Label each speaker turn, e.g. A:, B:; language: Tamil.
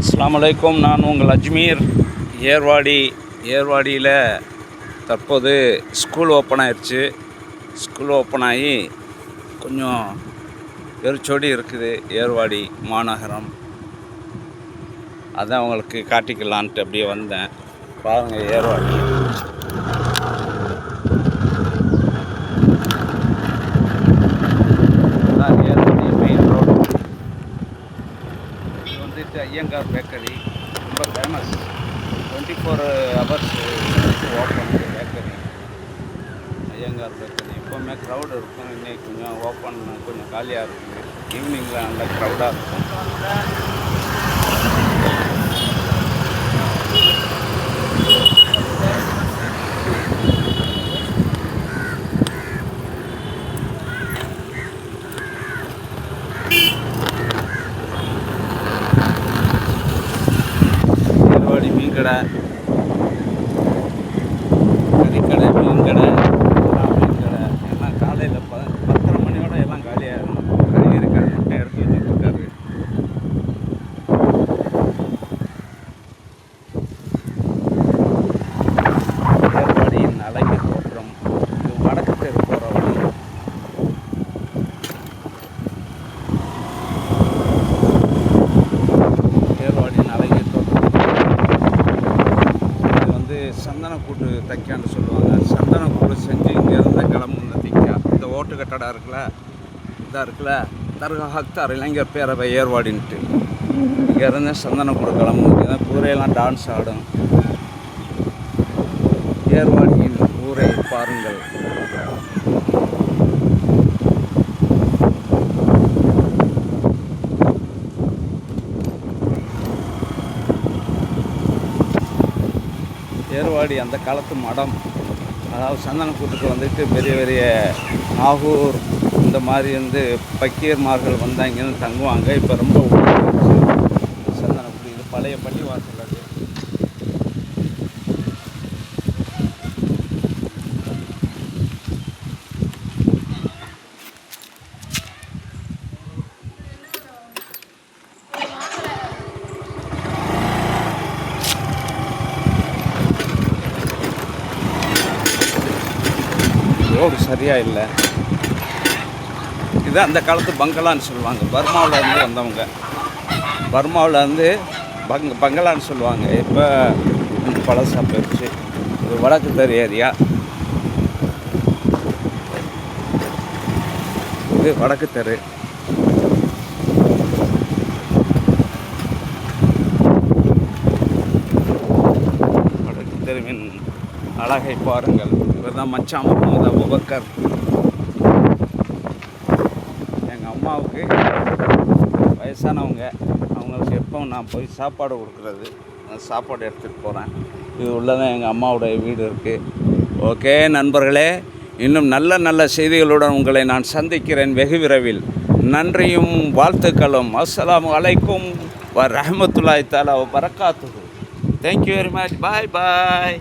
A: அஸ்ஸலாமு அலைக்கும் நான் உங்கள் அஜ்மீர் ஏர்வாடி ஏர்வாடியில் தற்போது ஸ்கூல் ஓப்பன் ஆயிடுச்சு ஸ்கூல் ஓப்பன் ஆகி கொஞ்சம் வெறிச்சோடி இருக்குது ஏர்வாடி மாநகரம். அதான் உங்களுக்கு காட்டிக்கலான்ட்டு அப்படியே வந்தேன். பாருங்கள் ஏர்வாடி அதான் ஏர்வாடி மெயின் ரோடு இது ஐயங்கார் பேக்கரி ரொம்ப famous twenty four hours open bakery Iyengar bakery எப்போவுமே க்ரௌடு இருக்கும். இன்னைக்கு கொஞ்சம் ஓப்பன் கொஞ்சம் காலியாக இருக்குது ஈவினிங்கில் நல்லா க்ரௌடாக இருக்கும். ஏர்வாடி சந்தனக்கூட்டு தைக்கான்னு சொல்லுவாங்க. சந்தனக்கூடு செஞ்சு இங்கேருந்து கிளம்புன்னு தைக்கா. இந்த ஓட்டு கட்டடம் இருக்குல்ல? இதாக இருக்குல்ல? தர்கா ஹக்தார் இளைஞர் பேரவை ஏர்வாடின்ட்டு. இங்கேருந்து சந்தனக்கூடு கிளம்பும். ஏன்னா கூரையெல்லாம் டான்ஸ் ஆடும். ஏர்வாடியின் ஊரை பாருங்கள். ஏர்வாடி அந்த காலத்து மடம். அதாவது சந்தனக்கூட்டுக்கு வந்துட்டு பெரிய பெரிய நாகூர் இந்த மாதிரி வந்து பக்கீர்மார்கள் வந்தாங்கன்னு தங்குவாங்க. இப்போ ரொம்ப சந்தனக்கூடு இது பழைய பள்ளி ரோடு சரியாக இல்லை. இது அந்த காலத்து பங்களான்னு சொல்லுவாங்க. பர்மாவில் இருந்து வந்தவங்க. பர்மாவிலேருந்து பங் பங்களான்னு சொல்லுவாங்க. இப்போ பழசாக போயிடுச்சு. இது வடக்கு தெரு ஏரியா. இது வடக்கு தெரு. வடக்கு தெருவின் அழகை பாருங்கள். இவர் தான் மச்சான் முகமது அபுபக்கர். எங்கள் அம்மாவுக்கு வயசானவங்க அவங்களுக்கு எப்போ நான் போய் சாப்பாடு கொடுக்குறது. நான் சாப்பாடு எடுத்துகிட்டு போகிறேன் இது உள்ளதான் எங்கள் அம்மாவுடைய வீடு இருக்குது ஓகே நண்பர்களே இன்னும் நல்ல நல்ல செய்திகளுடன் உங்களை நான் சந்திக்கிறேன் வெகு விரைவில். நன்றியும் வாழ்த்துக்களும். அஸ்லாம் அலைக்கும். வ ரஹமத்துல்லாய் தாலா வரக்காத்து thank you very much bye bye